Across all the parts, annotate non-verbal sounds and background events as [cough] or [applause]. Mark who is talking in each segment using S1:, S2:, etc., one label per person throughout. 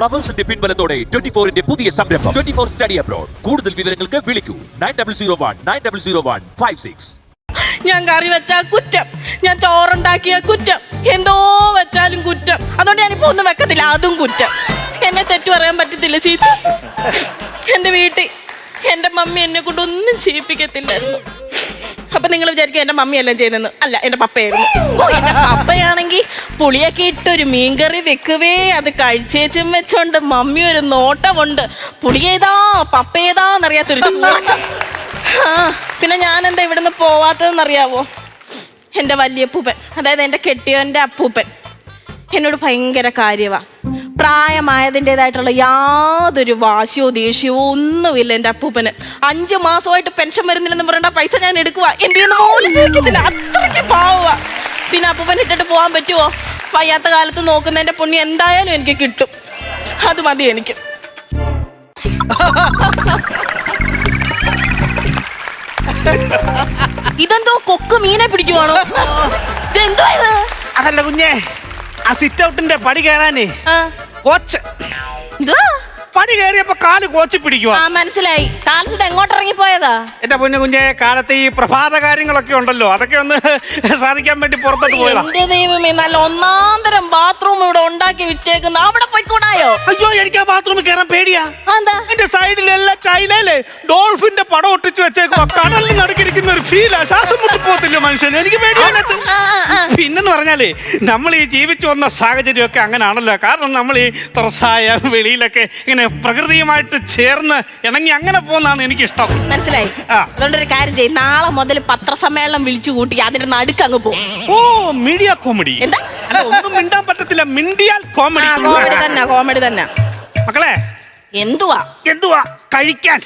S1: ഫ്ലവേഴ്സിന്റെ പിൻബലത്തോടെ twenty ഫോറിന്റെ പുതിയ സംരംഭം. ട്വന്റി ഫോർ സ്റ്റഡി അബ്രോഡ് കൂടുതൽ വിവരങ്ങൾക്ക് വിളിക്കൂ. Nine double zero one nine double zero one five six
S2: ഞാൻ കറി വെച്ചാൽ കുറ്റം. ഞാൻ ചോറുണ്ടാക്കിയ കുറ്റം. എന്തോ വെച്ചാലും കുറ്റം. അതുകൊണ്ട് ഞാനിപ്പോ ഒന്നും വെക്കത്തില്ല. അതും കുറ്റം. എന്നെ തെറ്റു പറയാൻ പറ്റത്തില്ല ചീച്ചി എന്റെ വീട്ടിൽ എന്റെ മമ്മി എന്നെ കൊണ്ട് ഒന്നും ചെയ്യിപ്പിക്കത്തില്ലായിരുന്നു. അപ്പൊ നിങ്ങൾ വിചാരിക്കും എന്റെ മമ്മി എല്ലാം ചെയ്യുന്നെന്ന് അല്ല എന്റെ പപ്പയായിരുന്നു. എന്റെ പപ്പയാണെങ്കിൽ പുളിയൊക്കെ ഇട്ടൊരു മീൻകറി വെക്കുവേ. അത് കഴിച്ചേച്ചും വെച്ചോണ്ട് മമ്മി ഒരു നോട്ടമുണ്ട്. പുളി ഏതാ പപ്പ ഏതാന്നറിയാത്തൊരു ചൂട്. ആ പിന്നെ ഞാൻ എന്താ ഇവിടുന്ന് പോവാത്തതെന്നറിയാവോ? എന്റെ വല്യപ്പൂപ്പൻ അതായത് എന്റെ കെട്ടിയവന്റെ അപ്പൂപ്പൻ. എന്നോട് ഭയങ്കര കാര്യമാണ് പ്രായമായതിന്റെതായിട്ടുള്ള യാതൊരു വാശിയോ ദേഷ്യമോ ഒന്നുമില്ല എന്റെ അപ്പൂപ്പന്. അഞ്ച് മാസമായിട്ട് പെൻഷൻ വരുന്നില്ലെന്ന് പറയേണ്ട പൈസ ഞാൻ എടുക്കുക എന്ത് ചെയ്യുന്ന അത്രയ്ക്ക് പാവുക പിന്നെ അപ്പൂപ്പൻ ഇട്ടിട്ട് പോകാൻ പറ്റുമോ വയ്യാത്ത കാലത്ത് നോക്കുന്നതിന്റെ പുണ്യം എന്തായാലും എനിക്ക് കിട്ടും. അത് മതി എനിക്ക്. ഇതെന്തോ കൊക്ക് മീനെ പിടിക്കുവാണോ? ഇതെന്തോ ഇത്?
S3: അതല്ല കുഞ്ഞേ ആ സിറ്റ് ഔട്ടിന്റെ പടി കയറാനേ കോച്ച്.
S2: ഇതാ.
S3: പടി കയറിയപ്പോ കാൽ കോച്ചി പിടിക്കുക
S2: ആ മനസ്സിലായി. ഇത് എങ്ങോട്ട് ഇറങ്ങിപ്പോയതാ?
S3: എന്റെ പൊന്നു കുഞ്ഞെ കാലത്ത് ഈ പ്രഭാത കാര്യങ്ങളൊക്കെ ഉണ്ടല്ലോ. അതൊക്കെ ഒന്ന് സാധിക്കാൻ വേണ്ടി പുറത്തോട്ട് പോയതാ.
S2: എന്റെ ദൈവമേ നല്ല ഒന്നാന്തരം ബാത്റൂം ഇവിടെ ഉണ്ടാക്കി വിറ്റേക്കുന്ന. അവിടെ പോയിക്കൂടായോ
S3: അയ്യോ എനിക്ക് ആ ബാത്റൂമിൽ കയറാൻ പേടിയാ.
S2: എന്താ?
S3: എന്റെ സൈഡിലെല്ലാം ടൈലയിലെ ഡോൾഫിന്റെ പടം ഒട്ടിച്ചു വെച്ചേക്കുവാ. കടലിൽ നടക്കിരിക്കുന്ന ഒരു ഫീലാ ശ്വാസം മുട്ടി പോകത്തില്ല മനുഷ്യൻ എനിക്ക് പേടിയാണ്. പിന്നെന്ന് പറഞ്ഞാലേ നമ്മൾ ഈ ജീവിച്ചു വന്ന സാഹചര്യമൊക്കെ അങ്ങനെയാണല്ലോ കാരണം നമ്മൾ ഈ തുറസായ വെളിയിലൊക്കെ ഇങ്ങനെ പ്രകൃതിയുമായിട്ട് ചേർന്ന് ഇണങ്ങി അങ്ങനെ പോകുന്നതാണ് എനിക്കിഷ്ടം.
S2: മനസ്സിലായി?
S3: ആ.
S2: അതുകൊണ്ടൊരു കാര്യം ചെയ്യും. നാളെ മുതൽ പത്രസമ്മേളനം വിളിച്ചു കൂട്ടി അതിന്റെ നടുക്ക് അങ്ങ് പോകും.
S3: ഓ മീഡിയ കോമഡി
S2: എന്താ?
S3: അല്ല ഒന്നും മിണ്ടാൻ പറ്റത്തില്ല. മിണ്ടിയാൽ
S2: ആ
S3: കോമഡി
S2: കോമഡി തന്നെ കോമഡി തന്നെ.
S3: മക്കളെ
S2: എന്തുവാ?
S3: എന്തുവാ? കഴിക്കാൻ.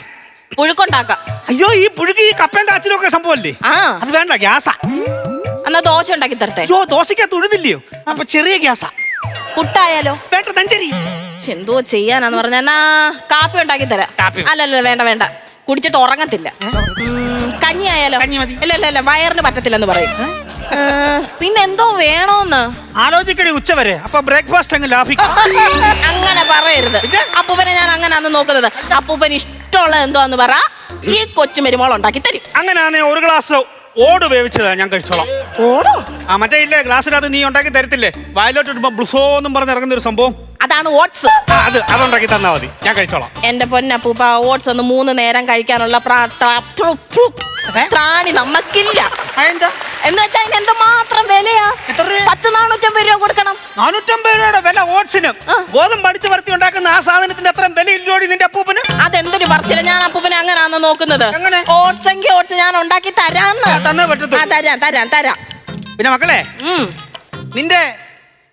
S2: പുഴുക്കുണ്ടാക്കാം.
S3: അയ്യോ ഈ പുഴുക്ക് ഈ കപ്പയും കാച്ചിലും ഒക്കെ സംഭവല്ലേ
S2: ആ.
S3: അത് വേണ്ട ഗ്യാസ.
S2: എന്നാ ദോശ ഉണ്ടാക്കി തരട്ടെ?
S3: അയ്യോ ദോശയ്ക്കകത്ത് ഉഴുതില്ലയോ? അപ്പൊ ചെറിയ ഗ്യാസാ.
S2: പുട്ടായാലോ?
S3: വേണ്ട നെഞ്ചരി.
S2: എന്തോ ചെയ്യാനാന്ന് പറഞ്ഞ എന്നാ കാപ്പി ഉണ്ടാക്കി തരാം.
S3: കാപ്പി.
S2: അല്ലല്ല വേണ്ട വേണ്ട. കുടിച്ചിട്ട് ഉറങ്ങത്തില്ല. ഉം, കഞ്ഞി ആയാലോ?
S3: കഞ്ഞി മതി.
S2: ഇല്ല ഇല്ല ഇല്ല വയറിന് പറ്റത്തില്ലെന്ന് പറയും. പിന്നെ എന്തോ വേണോന്ന്?
S3: ആലോചിക്കണേ ഉച്ചവരെ അപ്പൊ ബ്രേക്ക്ഫാസ്റ്റ് അങ്ങ് ലാഭിക്കും.
S2: അങ്ങനെ പറയരുത്. അപ്പൂപ്പനെ ഞാൻ അങ്ങനെ അന്ന് നോക്കുന്നത്. അപ്പൂപ്പന് ഇഷ്ടമുള്ള എന്തോന്ന് പറ? ഈ കൊച്ചു മരുമോൾ ഉണ്ടാക്കി തരും.
S3: അങ്ങനെയാണെ ഒരു ഗ്ലാസ് ഓട് വേവിച്ചതാ ഞാൻ കഴിച്ചോളാം.
S2: ഓടോ?
S3: ആ മറ്റേ ഇല്ലേ ഗ്ലാസ്സിനകത്ത് നീ ഉണ്ടാക്കി തരത്തില്ലേ? വയലോട്ട് ഇടുമ്പോ ബ്ലുസോ എന്നും പറഞ്ഞ് ഇറങ്ങുന്ന ഒരു സംഭവം.
S2: അതാണ് ഓട്സ്.
S3: ആ, അത് അതുണ്ടാക്കി തന്നാ മതി. ഞാൻ കഴിച്ചോളാം.
S2: എന്റെ പൊന്നപ്പൂപ്പ ഓട്സ് ഒന്ന് മൂന്ന് നേരം കഴിക്കാനുള്ള പ്രാ- പ്രാണി നമ്മക്കില്ല.
S3: അതെന്താ?
S2: എന്ന് വെച്ചാൽ അതിന് എന്തുമാത്രം വിലയാ?
S3: എത്ര രൂപ?
S2: പത്ത് നാനൂറ്റമ്പത് രൂപ കൊടുക്കണം.
S3: നാനൂറ്റമ്പത് രൂപയുടെ വില ഓട്സിന്. ഗോതം പഠിച്ചു വരുത്തി ഉണ്ടാക്കുന്ന ആ സാധനത്തിന്റെ അത്രയും വില ഇല്ലോടി നിന്റെ അപ്പൂപ്പന്?
S2: അതെന്തൊരു പറച്ചില്ല ഞാൻ അപ്പൂപ്പനെ അങ്ങനാന്ന് നോക്കുന്നത്?
S3: എങ്ങനെ?
S2: ഓട്സ് എങ്കിൽ ഓട്സ് ഞാൻ ഉണ്ടാക്കി തരാന്ന്.
S3: ആ, തന്നേ പറ്റത്തു
S2: ആ തരാം തരാം തരാം.
S3: പിന്നെ മക്കളെ
S2: ഉം.
S3: നിന്റെ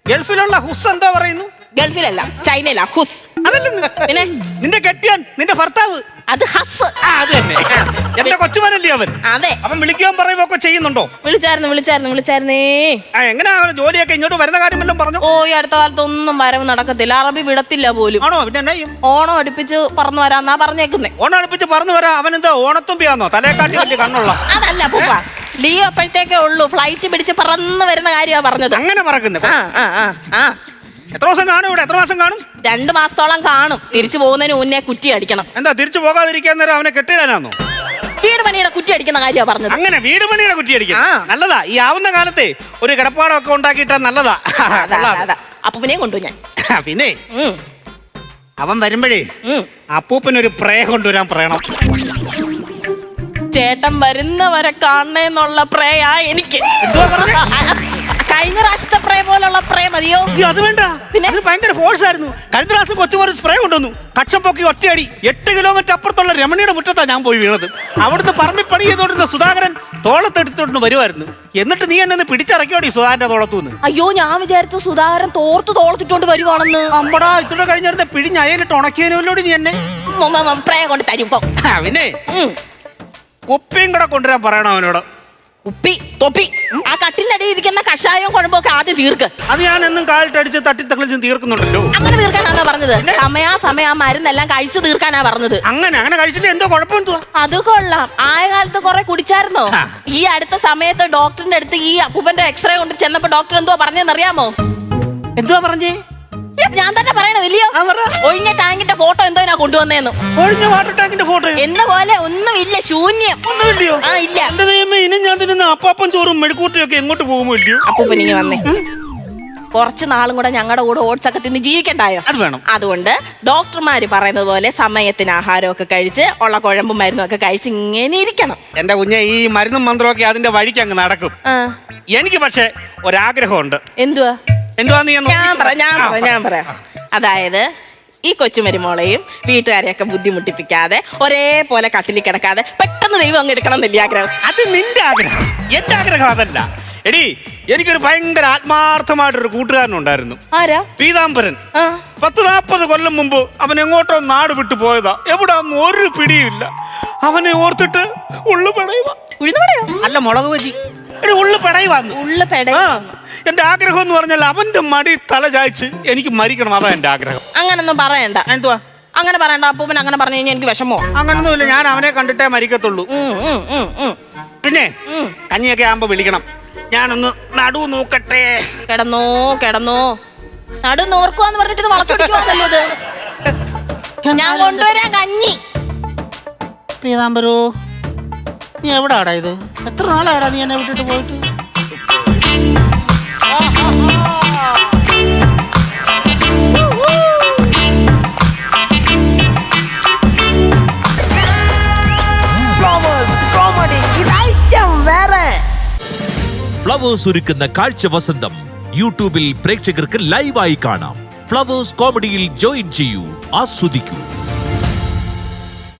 S3: ഗൾഫിലുള്ള ഹുസ് എന്താ പറയുന്നു?
S2: ഗൾഫിലല്ല ചൈനയില ഹുസ്.
S3: അതല്ലേ
S2: പിന്നെ?
S3: നിന്റെ കെട്ടിയൻ നിന്റെ ഭർത്താവ്.
S2: അത് ഹസ്.
S3: ആ അത് തന്നെ. എന്റെ കൊച്ചുമാനല്ലേ അവൻ?
S2: അതെ.
S3: അവൻ വിളിക്കുകയും പറയുമ്പോ ഒക്കെ ചെയ്യുന്നുണ്ടോ?
S2: വിളിച്ചായിരുന്നു വിളിച്ചായിരുന്നു വിളിച്ചായിരുന്നേ.
S3: എങ്ങനെ എങ്ങനെയാ അവന് ജോലിയൊക്കെ? ഇങ്ങോട്ട് വരുന്ന കാര്യമെല്ലാം പറഞ്ഞു?
S2: ഓ ഈ അടുത്ത കാലത്ത് ഒന്നും വരവ് നടക്കത്തില്ല. അറബി വിടത്തില്ല പോലും.
S3: ആണോ? പിന്നെ എന്നാ ചെയ്യും?
S2: ഓണം അടുപ്പിച്ച് പറന്നു വരാന്നാ പറഞ്ഞേക്കുന്നേ.
S3: ഓണം അടുപ്പിച്ച് പറന്നു വരാ. അവൻ എന്താ ഓണത്തും ഓണത്തുമ്പിയാന്നോ തലേക്കാട്ടി വലിയ കണ്ണുള്ള.
S2: അതല്ല പൂപ്പ. ലീവ് അപ്പോഴത്തേക്കേ ഉള്ളൂ. ഫ്ലൈറ്റ് പിടിച്ച് പറന്ന് വരുന്ന കാര്യമാണ് പറഞ്ഞത്.
S3: അങ്ങനെ പറക്കുന്നത്
S2: ആ ആ ആ ആ.
S3: എത്ര ദിവസം കാണും ഇവിടെ? എത്ര മാസം കാണും?
S2: രണ്ട് മാസത്തോളം കാണും. തിരിച്ചു പോകുന്നതിന് മുന്നേ കുറ്റി അടിക്കണം.
S3: എന്താ തിരിച്ചു പോകാതിരിക്കാൻ നേരം അവനെ കെട്ടിടാനാണോ
S2: വീട് പണിയുടെ കുറ്റി അടിക്കുന്ന കാര്യമാണ് പറഞ്ഞത്.
S3: അങ്ങനെ വീട് പണിയുടെ കുറ്റി അടിക്കും. നല്ലതാ. ഈ ആവുന്ന കാലത്തെ ഒരു കിടപ്പാടമൊക്കെ ഉണ്ടാക്കിയിട്ടാ നല്ലതാ.
S2: അതാ. [laughs] അപ്പൂപ്പനെ ഞാൻ.
S3: ആ, [laughs] പിന്നെ
S2: ഉം,
S3: അവൻ വരുമ്പോഴേ
S2: ഉം.
S3: അപ്പൂപ്പനൊരു പ്രേ കൊണ്ടുവരാൻ പറയണം.
S2: ചേട്ടൻ വരുന്നവരെ കാണണേന്നുള്ള പ്രേയാ എനിക്ക്. കഴിഞ്ഞ പ്രാവശ്യത്തെ പ്രേ പോലുള്ള പ്രേ മതിയോ?
S3: അത് വേണ്ട.
S2: പിന്നെ?
S3: അത് ഭയങ്കര ഫോഴ്സ് ആയിരുന്നു. കഴിഞ്ഞ പ്രാവശ്യം കൊച്ചുമോര് സ്പ്രേ കൊണ്ടുവന്നു. കക്ഷം പൊക്കി ഒറ്റയടി. എട്ട് കിലോമീറ്റർ അപ്പുറത്തുള്ള രമണിയുടെ മുറ്റത്താണ് ഞാൻ പോയി വീണത്. അവിടുന്ന് പറമ്പി പണി ചെയ്തോണ്ടിരുന്ന സുധാകരൻ തോളത്തെടുത്തോണ്ട് വരുമായിരുന്നു എന്നിട്ട് നീ എന്നെ പിടിച്ചിറക്കിയോടി സുധാകരന്റെ തോളത്തുനിന്ന്
S2: അയ്യോ ഞാൻ വിചാരിച്ചു സുധാകരൻ തോർത്ത് തോളത്തിട്ടോണ്ട് വരുവാണെന്ന്.
S3: അമ്പടാ ഇത്ര കഴിഞ്ഞിരുന്ന പിടിഞ്ഞ് അയലിട്ട് ഉണക്കിയതിനോടി നീ എന്നെ?
S2: പ്രേ കൊണ്ട് തരും
S3: പിന്നെ. കുപ്പിയും കൂടെ കൊണ്ടുവരാൻ പറയണം അവനോട്.
S2: കുപ്പി തൊപ്പി. ആ കട്ടിലടി ഇരിക്കുന്ന കഷായം കുഴമ്പൊക്കെ ആദ്യം തീർക്ക്.
S3: അത് ഞാൻ എന്നും കാലിട്ടടിച്ച് തട്ടി തട്ടിത്തക്കളിച്ച് തീർക്കുന്നുണ്ടല്ലോ.
S2: അങ്ങനെ തീർക്കാനാണോ പറഞ്ഞത്? സമയാ സമയാ ആ മരുന്നെല്ലാം കഴിച്ചു തീർക്കാനാ പറഞ്ഞത്.
S3: അങ്ങനെ അങ്ങനെ കഴിച്ചിട്ട് എന്തോ കുഴപ്പം എന്തുവാ
S2: അത് കൊള്ളാം. ആയ കാലത്ത് കുറെ കുടിച്ചായിരുന്നോ? ഈ അടുത്ത സമയത്ത് ഡോക്ടറിന്റെ അടുത്ത് ഈ അപ്പൂപ്പന്റെ എക്സ്റേ കൊണ്ട് ചെന്നപ്പോ ഡോക്ടർ എന്തോ പറഞ്ഞെന്നറിയാമോ?
S3: എന്തുവാ പറഞ്ഞേ?
S2: ഞാൻ തന്നെ പറയണോ ഇല്ലയോ?
S3: ആ, പറ.
S2: ഒഴിഞ്ഞ ടാങ്കിന്റെ ഫോട്ടോ എന്തോ ഞാൻ കൊണ്ടുവന്നേന്ന്.
S3: ഒഴിഞ്ഞ വാട്ടർ ടാങ്കിന്റെ ഫോട്ടോ?
S2: എന്ന പോലെ ഒന്നും ഇല്ല ശൂന്യം.
S3: ഒന്നുമില്ലയോ?
S2: ആ ഇല്ല.
S3: എന്റെ ദൈവമേ ഇനി ഞാൻ തിന്നുന്ന അപ്പാപ്പൻ ചോറും മെഴുക്കൂട്ടിയും ഒക്കെ എങ്ങോട്ട് പോകുമോ ഇല്ലയോ?
S2: അപ്പൂപ്പനിങ്ങി വന്നേ. കുറച്ച് നാളും കൂടെ ഞങ്ങളുടെ കൂടെ ഓട്സ് ഒക്കെ തിന്ന് ജീവിക്കണ്ടായോ?
S3: അത് വേണം.
S2: അതുകൊണ്ട് ഡോക്ടർമാര് പറയുന്നത് പോലെ സമയത്തിന് ആഹാരമൊക്കെ കഴിച്ച് ഉള്ള കുഴമ്പും മരുന്നും ഒക്കെ കഴിച്ച് ഇങ്ങനെ ഇരിക്കണം.
S3: എന്റെ കുഞ്ഞെ ഈ മരുന്നും മന്ത്രമൊക്കെ അതിന്റെ വഴിക്ക് അങ്ങ് നടക്കും.
S2: ആ.
S3: എനിക്ക് പക്ഷെ ഒരാഗ്രഹമുണ്ട്.
S2: എന്തുവാ?
S3: എന്തുവാന്ന് ഞാൻ
S2: ഞാൻ പറയാം ഞാൻ പറയാം ഞാൻ പറയാം അതായത് ഈ കൊച്ചുമരുമോളെയും വീട്ടുകാരെയൊക്കെ ബുദ്ധിമുട്ടിപ്പിക്കാതെ ഒരേപോലെ കട്ടിലിൽ കിടക്കാതെ പെട്ടെന്ന് ദൈവം അങ്ങ് എടുക്കണം എന്നില്ല ആഗ്രഹം.
S3: അത് നിന്റെ ആഗ്രഹം. എന്റെ ആഗ്രഹം അതല്ല. എടി എനിക്കൊരു ഭയങ്കര ആത്മാർത്ഥമായിട്ടൊരു കൂട്ടുകാരനുണ്ടായിരുന്നു.
S2: ആരാ?
S3: പീതാംബരൻ.
S2: ആ.
S3: പത്ത് നാൽപ്പത് കൊല്ലം മുമ്പ് അവൻ എങ്ങോട്ടോ നാട് വിട്ടു പോയതാ. എവിടാന്ന് ഒരു പിടിയുമില്ല അവനെ ഓർത്തിട്ട് ഉള്ളു പെടയുക. അല്ല മുളക് വെച്ചി എടി ഉള്ളു പെടയുവാന്ന്
S2: ഉള്ള പെട
S3: ആ എന്റെ ആഗ്രഹം എന്ന് പറഞ്ഞാൽ അവന്റെ മടി തല ചായച്ച് എനിക്ക് മരിക്കണം. അതാ എന്റെ ആഗ്രഹം.
S2: അങ്ങനൊന്നും പറയണ്ട.
S3: എന്തുവാ?
S2: അങ്ങനെ പറയണ്ട. അപ്പൂപ്പൻ അങ്ങനെ പറഞ്ഞു കഴിഞ്ഞാൽ എനിക്ക് വിഷമോ
S3: അങ്ങനൊന്നുമില്ല. ഞാൻ അവനെ കണ്ടിട്ടേ മരിക്കത്തുള്ളൂ. പിന്നെ. കഞ്ഞിയൊക്കെ ആകുമ്പോ വിളിക്കണം. ഞാനൊന്ന് നടു നോക്കട്ടെ.
S2: കിടന്നോ കിടന്നോ. നടു നോർക്കുവാന്ന് പറഞ്ഞിട്ട് ഇത് വളച്ചൊടിക്കുവാന്നല്ലോ ഇത്? ഞാൻ കൊണ്ടുവരാ കഞ്ഞി.
S3: പീതാംബരോ നീ എവിടാടാ ഇത്? എത്ര നാളാടാ നീ എന്നെ വിട്ടിട്ട് പോയിട്ട്?
S1: ഫ്ലവേഴ്സ് ഒരുക്കുന്ന കാഴ്ച വസന്തം. യൂട്യൂബിൽ പ്രേക്ഷകർക്ക് ലൈവായി കാണാം. ഫ്ലവേഴ്സ് കോമഡിയിൽ ജോയിൻ ചെയ്യൂ ആസ്വദിക്കൂ.